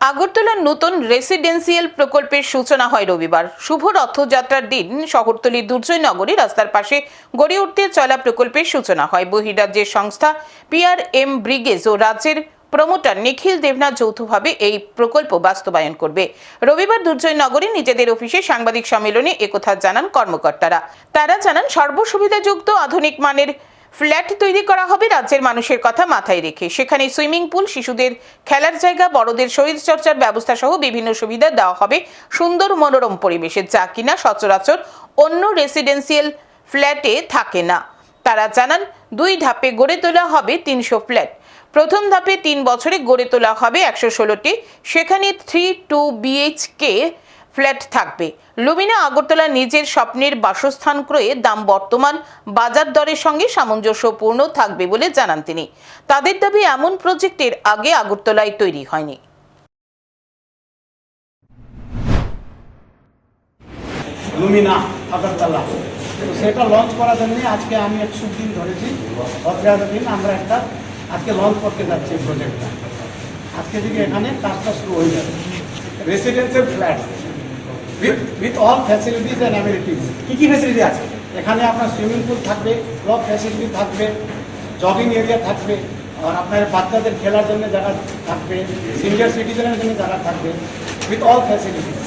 আগরতলার নতুন রেসিডেন্সিয়াল প্রকল্পের সূচনা হয় রবিবার। শুভ রথযাত্রার দিন শহরতলির দুর্জয় নগরী রাস্তার পাশে গড়ে উঠতে চলা প্রকল্পের সূচনা হয়। বহিরাজ্যের সংস্থা পিআর এম ব্রিগেজ ও রাজ্যের প্রমোটার নিখিল দেবনাথ যৌথভাবে এই প্রকল্প বাস্তবায়ন করবে। রবিবার দুর্জয় নগরী নিজেদের অফিসে সাংবাদিক সম্মেলনে একথা জানান কর্মকর্তারা। তারা জানান, সর্বসুবিধাযুক্ত আধুনিক মানের ফ্ল্যাট তৈরি করা হবে রাজ্যের মানুষের কথা মাথায় রেখে। সেখানে সুইমিং পুল, শিশুদের খেলার জায়গা, বড়দের শরীরচর্চার ব্যবস্থা সহ বিভিন্ন সুবিধা দেওয়া হবে সুন্দর মনোরম পরিবেশে, যা কিনা সচরাচর অন্য রেসিডেন্সিয়াল ফ্ল্যাটে থাকে না। তারা জানান, দুই ধাপে গড়ে তোলা হবে তিনশো ফ্ল্যাট। প্রথম ধাপে তিন বছরে গড়ে তোলা হবে একশো ষোলোটি। সেখানে থ্রি টু বিএইচকে ফ্ল্যাট থাকবে। লুমিনা আগরতলা নিজের স্বপ্নের বাসস্থান ক্রয়ে দাম বর্তমান বাজার দরের সঙ্গে সামঞ্জস্যপূর্ণ থাকবে বলে জানান তিনি। তাদের দাবি, এমন প্রজেক্টের আগে আগরতলায় তৈরি হয়নি। লুমিনা আগরতলা। তো সেটা লঞ্চ করার জন্য আজকে আমি এক দিন ধরেছি। ভদ্রাজার দিন আমরা একটা আজকে লঞ্চ করতে যাচ্ছি প্রজেক্টটা আজকে থেকে এখানে কাজটা শুরু হয়ে যাবে residential flat with with all facilities and amenities কী কী ফ্যাসিলিটি আছে? এখানে আপনার সুইমিং পুল থাকবে ক্লব ফ্যাসিলিটি থাকবে জগিং এরিয়া থাকবে আর আপনার বাচ্চাদের খেলার জন্য জায়গা থাকবে সিনিয়র সিটিজেনের জন্য জায়গা থাকবে উইথ অল ফ্যাসিলিটিস